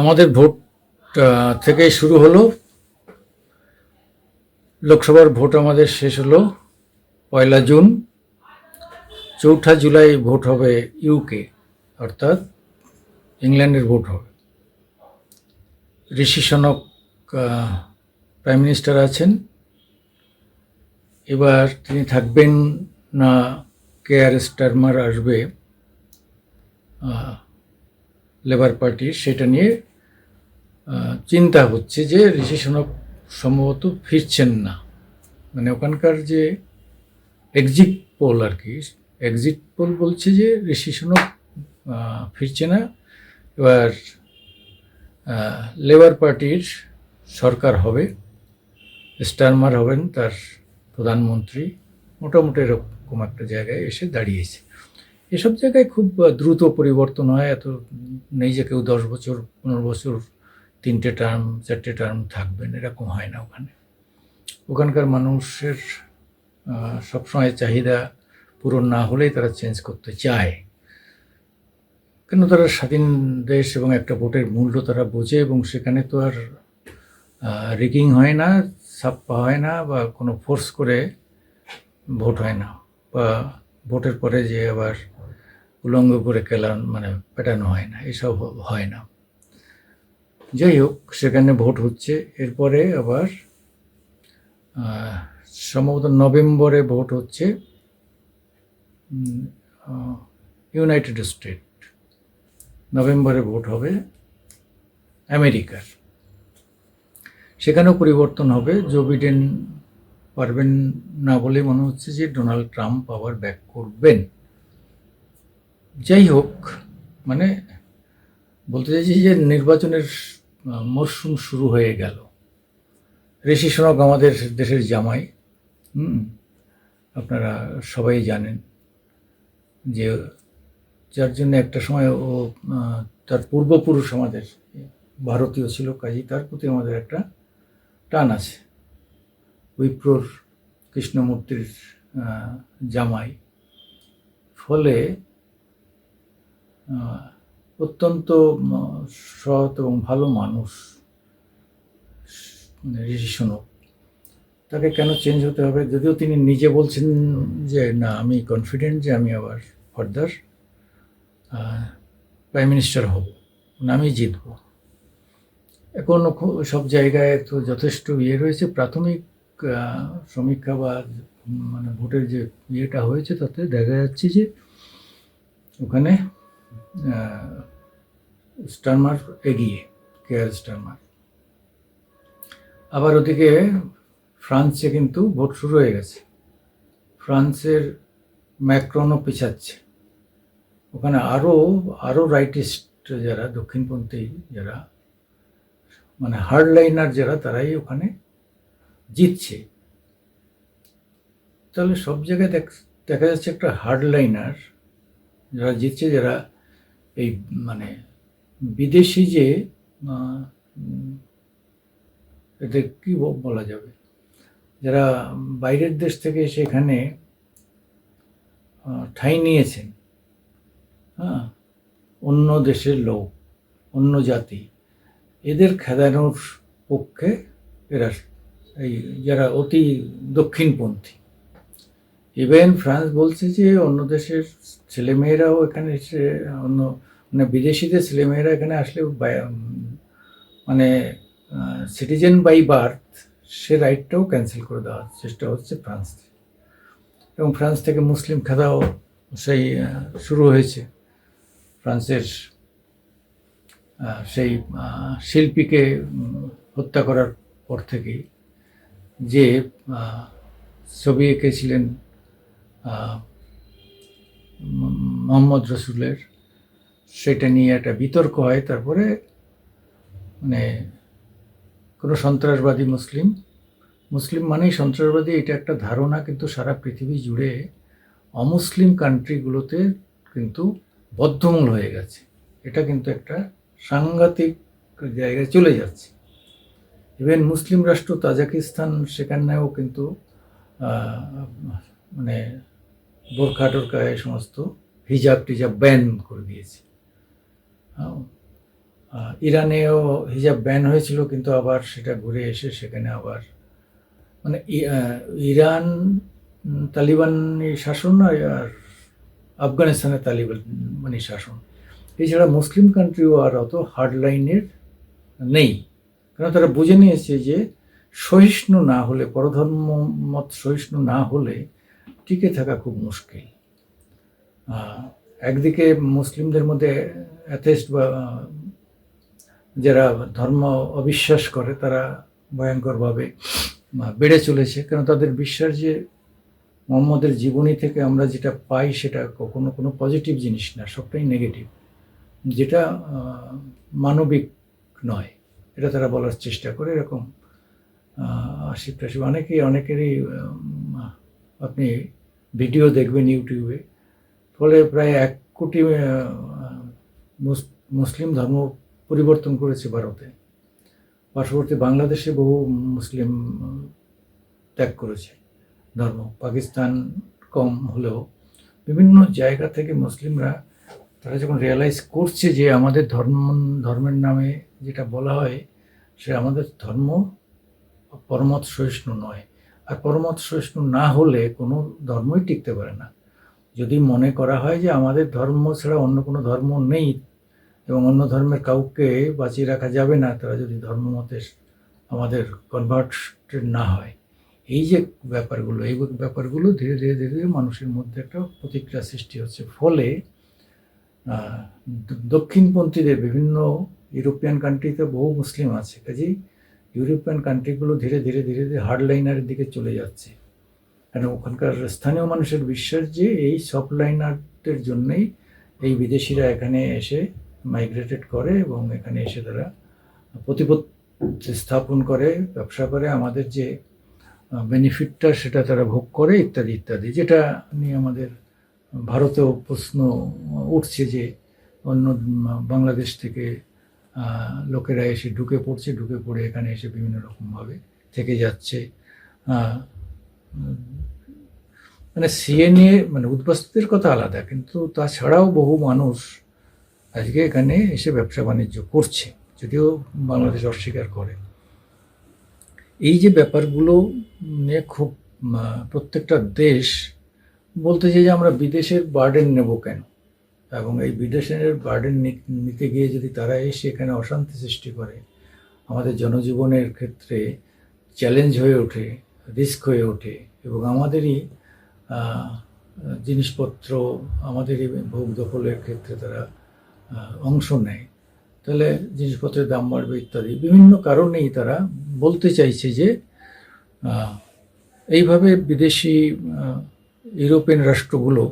আমাদের ভোট থেকে শুরু হলো। লোকসভার ভোট আমাদের শেষ হলো পয়লা জুন। চৌঠা জুলাই ভোট হবে ইউকে অর্থাৎ ইংল্যান্ডের ভোট হবে। ঋষি সনক প্রাইম মিনিস্টার আছেন। এবার তিনি থাকবেন না, কে আর স্টারমার আসবে লেবার পার্টির সেটা নিয়ে চিন্তা হচ্ছে যে ঋষি সনক সম্ভবত ফিরছেন না। মানে ওখানকার যে এক্সিট পোল আর কি এক্সিট পোল বলছে যে ঋষি সনক ফিরছে না। এবার লেবার পার্টির সরকার হবে, স্টারমার হবেন তার প্রধানমন্ত্রী, মোটামুটি এরকম একটা জায়গায় এসে দাঁড়িয়েছে। এসব জায়গায় খুব দ্রুত পরিবর্তন হয়। এত নেই যে কেউ দশ বছর, পনেরো বছর, তিনটে টার্ম চারটে টার্ম থাকবেন, এরকম হয় না ওখানে। ওখানকার মানুষের সবসময় চাহিদা পূরণ না হলেই তারা চেঞ্জ করতে চায়। কেন তারা স্বাধীন দেশ এবং একটা ভোটের মূল্য তারা বোঝে এবং সেখানে তো আর রিগিং হয় না, ছাপ্পা হয় না বা কোনো ফোর্স করে ভোট হয় না। বা ভোটের পরে যে আবার উলঙ্গ করে কেলান মানে পেটানো হয় না, এসব হয় না। যাই হোক, সেখানে ভোট হচ্ছে। এরপরে আবার সম্ভবত নভেম্বরে ভোট হচ্ছে ইউনাইটেড স্টেট। নভেম্বরে ভোট হবে আমেরিকার। সেখানেও পরিবর্তন হবে। জো বিডেন পারবেন না বলে মনে হচ্ছে যে ডোনাল্ড ট্রাম্প আবার ব্যাক করবেন। যাই হোক মানে বলতে চাইছি যে নির্বাচনের মরশুম শুরু হয়ে গেল। ঋষি সোনক আমাদের দেশের জামাই, হুম? আপনারা সবাই জানেন যে যার জন্য একটা সময় ও তার পূর্বপুরুষ আমাদের ভারতীয় ছিল, কাজী তার প্রতি আমাদের একটা টান আছে। উইপ্রোর কৃষ্ণমূর্তির জামাই। ফলে অত্যন্ত সৎ এবং ভালো মানুষ মানে ঋষি সোনক তাকে কেন চেঞ্জ হতে হবে? যদিও তিনি নিজে বলছেন যে, না, আমি কনফিডেন্ট যে আমি আবার ফার্দার প্রাইম মিনিস্টার হব আমি জিতব। এখন সব জায়গায় তো যথেষ্ট ইয়ে রয়েছে। প্রাথমিক সমীক্ষা বা মানে ভোটের যে ইয়েটা হয়েছে, তাতে দেখা যাচ্ছে যে ওখানে স্টারমার এগিয়ে কেয়ার স্টারমার আবার ওদিকে ফ্রান্সে কিন্তু ভোট শুরু হয়ে গেছে। ফ্রান্সের ম্যাক্রনও পিছাচ্ছে। ওখানে আরও আরও রাইটিস্ট যারা, দক্ষিণপন্থী যারা মানে হার্ডলাইনার যারা, তারাই ওখানে জিতছে। তাহলে সব জায়গায় দেখ- যাচ্ছে একটা হার্ডলাইনার যারা জিতছে, যারা এই মানে বিদেশি যে উম, কি বলা যাবে? যারা বাইরের দেশ থেকে এসে এখানে ঠাঁই নিয়েছেন হ্যাঁ? অন্য দেশের লোক অন্য জাতি এদের খেদানোর পক্ষে এরা এই যারা অতি দক্ষিণপন্থী ইভেন ফ্রান্স বলছে যে অন্য দেশের ছেলেমেয়েরাও এখানে এসে, অন্য মানে বিদেশিদের ছেলেমেয়েরা এখানে আসলে মানে সিটিজেন বাই বার্থ সে রাইটটাও ক্যান্সেল করে দেওয়ার চেষ্টা হচ্ছে ফ্রান্স এবং ফ্রান্স থেকে মুসলিম খেদাও সেই শুরু হয়েছে। ফ্রান্সের সেই শিল্পীকে হত্যা করার পর থেকেই যে ছবি এঁকেছিলেন মোহাম্মদ রসুলের সেটা নিয়ে একটা বিতর্ক হয়। তারপরে মানে কোনো সন্ত্রাসবাদী মুসলিম মুসলিম মানেই সন্ত্রাসবাদী, এটা একটা ধারণা কিন্তু সারা পৃথিবী জুড়ে অমুসলিম কান্ট্রিগুলোতে কিন্তু বদ্ধমূল হয়ে গেছে। এটা কিন্তু একটা সাংঘাতিক জায়গায় চলে যাচ্ছে। ইভেন মুসলিম রাষ্ট্র তাজাকিস্তান সেখানেও কিন্তু মানে বোরখা টোরখা এই সমস্ত হিজাব টিজাব ব্যান করে দিয়েছে। হ্যাঁ। ইরানেও হিজাব ব্যান হয়েছিল, কিন্তু আবার সেটা ঘুরে এসে সেখানে আবার মানে ইরান তালিবানি শাসন আর আফগানিস্তানের তালিবান মানে শাসন। এছাড়া মুসলিম কান্ট্রিও আর অত হার্ড লাইনের নেই। কারণ তারা বুঝে নিয়েছে যে সহিষ্ণু না হলে, পরধর্ম মত সহিষ্ণু না হলে টিকে থাকা খুব মুশকিল। একদিকে মুসলিমদের মধ্যে অ্যাথেস্ট বা যারা ধর্ম অবিশ্বাস করে তারা ভয়ঙ্করভাবে বেড়ে চলেছে। কেন তাদের বিশ্বাস যে মোহাম্মদের জীবনী থেকে আমরা যেটা পাই সেটা কখনো কোনো পজিটিভ জিনিস না সবটাই নেগেটিভ যেটা মানবিক নয় এটা তারা বলার চেষ্টা করে এরকম আহ, আশিক অনেকেই অনেকেরই আপনি ভিডিও দেখবেন ইউটিউবে, ফলে প্রায় এক কোটি মুসলিম ধর্ম পরিবর্তন করেছে ভারতে। পার্শ্ববর্তী বাংলাদেশে বহু মুসলিম ত্যাগ করেছে ধর্ম। পাকিস্তান কম হলেও বিভিন্ন জায়গা থেকে মুসলিমরা তারা যখন রিয়েলাইজ করছে যে আমাদের ধর্ম, ধর্মের নামে যেটা বলা হয়, সে আমাদের ধর্ম পরমত সহিষ্ণু নয়। আর পরমত সহিষ্ণু না হলে কোনো ধর্মই টিকতে পারে না। যদি মনে করা হয় যে আমাদের ধর্ম ছাড়া অন্য কোনো ধর্ম নেই এবং অন্য ধর্মের কাউকে বাঁচিয়ে রাখা যাবে না, তারা যদি ধর্মমতে আমাদের কনভার্টেড না হয়, এই যে ব্যাপারগুলো, এই ব্যাপারগুলো ধীরে ধীরে ধীরে ধীরে মানুষের মধ্যে একটা প্রতিক্রিয়া সৃষ্টি হচ্ছে। ফলে দক্ষিণপন্থীদের বিভিন্ন ইউরোপিয়ান কান্ট্রিতে বহু মুসলিম আছে। কাজেই ইউরোপিয়ান কান্ট্রিগুলো ধীরে ধীরে ধীরে ধীরে হার্ড লাইনারের দিকে চলে যাচ্ছে। কারণ ওখানকার স্থানীয় মানুষের বিশ্বাস যে এই সফট লাইনারদের জন্যই এই বিদেশিরা এখানে এসে মাইগ্রেটেড করে এবং এখানে এসে তারা প্রতিপত্তি স্থাপন করে, ব্যবসা করে, আমাদের যে বেনিফিটটা সেটা তারা ভোগ করে, ইত্যাদি ইত্যাদি। যেটা নিয়ে আমাদের ভারতেও প্রশ্ন উঠছে যে অন্য বাংলাদেশ থেকে লোকেরা এসে ঢুকে পড়ছে, ঢুকে পড়ে এখানে এসে বিভিন্ন রকমভাবে থেকে যাচ্ছে। মানে সিএ নিয়ে মানে উদ্বাস্তুদের কথা আলাদা, কিন্তু তাছাড়াও বহু মানুষ আজকে এখানে এসে ব্যবসা বাণিজ্য করছে, যদিও বাংলাদেশ অস্বীকার করে। এই যে ব্যাপারগুলো নিয়ে খুব প্রত্যেকটা দেশ বলতে চাই যে আমরা বিদেশের বার্ডেন নেব কেন? এবং এই বিদেশের বার্ডেন নিতে গিয়ে যদি তারা এসে এখানে অশান্তি সৃষ্টি করে, আমাদের জনজীবনের ক্ষেত্রে চ্যালেঞ্জ হয়ে ওঠে রিস্ক হয়ে ওঠে এবং আমাদেরই জিনিসপত্র আমাদেরই ভোগ দখলের ক্ষেত্রে তারা অংশ নেয়। তাহলে জিনিসপত্রের দাম বাড়বে ইত্যাদি। বিভিন্ন কারণেই তারা বলতে চাইছে যে এইভাবে বিদেশি ইউরোপিয়ান রাষ্ট্রগুলো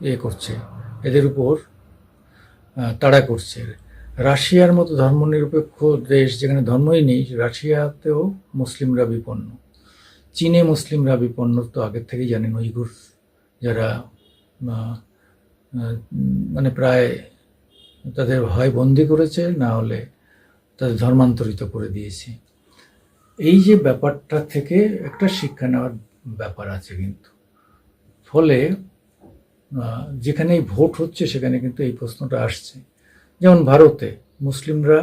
এ করছে। এদের উপর তাড়া করছে। রাশিয়ার মতো ধর্মনিরপেক্ষ দেশ যেখানে ধর্মই নেই, রাশিয়াতেও মুসলিমরা বিপন্ন। চীনে মুসলিমরা বিপন্ন তো আগের থেকেই জানেন উইগুর যারা মানে প্রায় তাদের হয় বন্দি করেছে, না হলে তাদের ধর্মান্তরিত করে দিয়েছে। এই যে ব্যাপারটা থেকে একটা শিক্ষা নেওয়ার ব্যাপার আছে কিন্তু। ফলে যেখানেই ভোট হচ্ছে, সেখানে কিন্তু এই প্রশ্নটা আসছে। যেমন ভারতে মুসলিমরা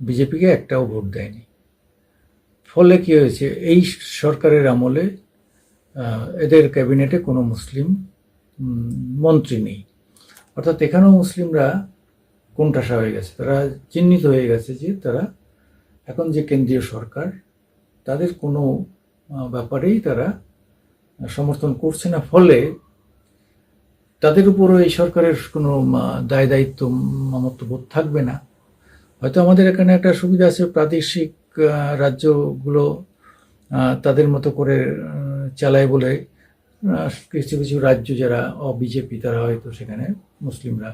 বিজেপিকে একটাও ভোট দেয়নি। ফলে কি হয়েছে? এই সরকারের আমলে এদের ক্যাবিনেটে কোনো মুসলিম মন্ত্রী নেই। অর্থাৎ এখানেও মুসলিমরা কোণঠাসা হয়ে গেছে। তারা চিহ্নিত হয়ে গেছে যে তারা এখন যে কেন্দ্রীয় সরকার, তাদের কোনো ব্যাপারেই তারা সমর্থন করছে না। ফলে তাদের উপরও এই সরকারের কোনো দায় দায়িত্ব মামত্ববোধ থাকবে না। হয়তো আমাদের এখানে একটা সুবিধা আছে, প্রাদেশিক রাজ্যগুলো তাদের মতো করে চালায় বলে কিছু কিছু রাজ্য যারা অবিজেপি, তারা হয়তো সেখানে মুসলিমরা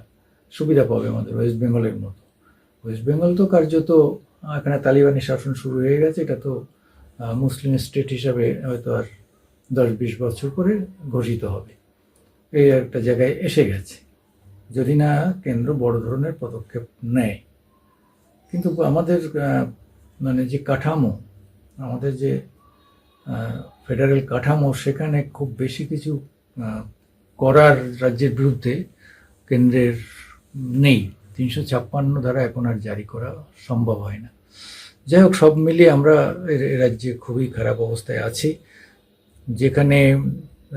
সুবিধা পাবে আমাদের ওয়েস্ট বেঙ্গলের মতো। ওয়েস্ট বেঙ্গল তো কার্যত এখানে তালিবানি শাসন শুরু হয়ে গেছে, এটা তো মুসলিম স্টেট হিসাবে হয়তো আর দশ বিশ বছর পরে ঘোষিত হবে। এই একটা জায়গায় এসে গেছে। যদি না কেন্দ্র বড় ধরনের পদক্ষেপ নেয়। কিন্তু আমাদের মানে যে কাঠামো, আমাদের যে ফেডারেল কাঠামো, সেখানে খুব বেশি কিছু করার রাজ্যের বিরুদ্ধে কেন্দ্রের নেই। তিনশো ছাপ্পান্ন ধারা এখন আর জারি করা সম্ভব হয় না। যাই হোক, সব মিলিয়ে আমরা রাজ্যে খুবই খারাপ অবস্থায় আছি। যেখানে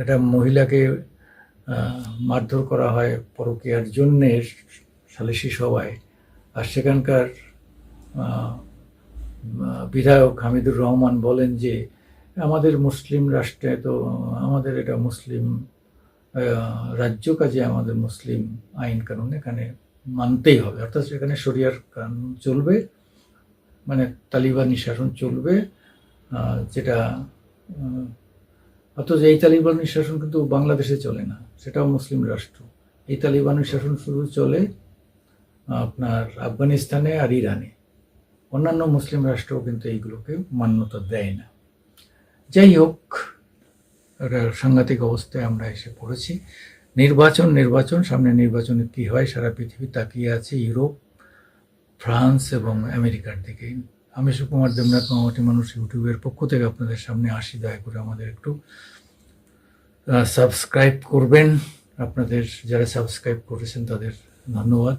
একটা মহিলাকে মারধর করা হয় পরকীয়ার জন্যে সালিশি সভায়। আর সেখানকার বিধায়ক হামিদুর রহমান বলেন যে, আমাদের মুসলিম রাষ্ট্রে তো, আমাদের এটা মুসলিম রাজ্য, কাজে আমাদের মুসলিম আইন কানুন এখানে মানতেই হবে। অর্থাৎ সেখানে শরিয়ার কানুন চলবে মানে তালিবানি শাসন চলবে যেটা অথচ এই তালিবানি শাসন কিন্তু বাংলাদেশে চলে না, সেটাও মুসলিম রাষ্ট্র। এই তালিবানি শাসন শুধু চলে আপনার আফগানিস্তানে আর ইরানে। অন্যান্য মুসলিম রাষ্ট্রও কিন্তু এইগুলোকে মান্যতা দেয় না। যাই হোক সাংঘাতিক অবস্থায় আমরা এসে পড়েছি। নির্বাচন নির্বাচন, সামনে নির্বাচনে কী হয়, সারা পৃথিবী তাকিয়ে আছে ইউরোপ, ফ্রান্স এবং আমেরিকার দিকে। আমি সুকুমার দেবনাথ মামাটি মানুষ ইউটিউবের পক্ষ থেকে আপনাদের সামনে আসি, দয়া করে আমাদের একটু সাবস্ক্রাইব করবেন। আপনাদের যারা সাবস্ক্রাইব করেছেন তাদের ধন্যবাদ।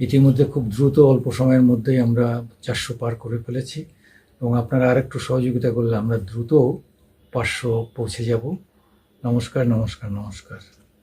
ইতিমধ্যে খুব দ্রুত অল্প সময়ের মধ্যেই আমরা চারশো পার করে ফেলেছি এবং আপনারা আরেকটু সহযোগিতা করলে আমরা দ্রুত পাঁচশো পৌঁছে যাব। নমস্কার নমস্কার নমস্কার।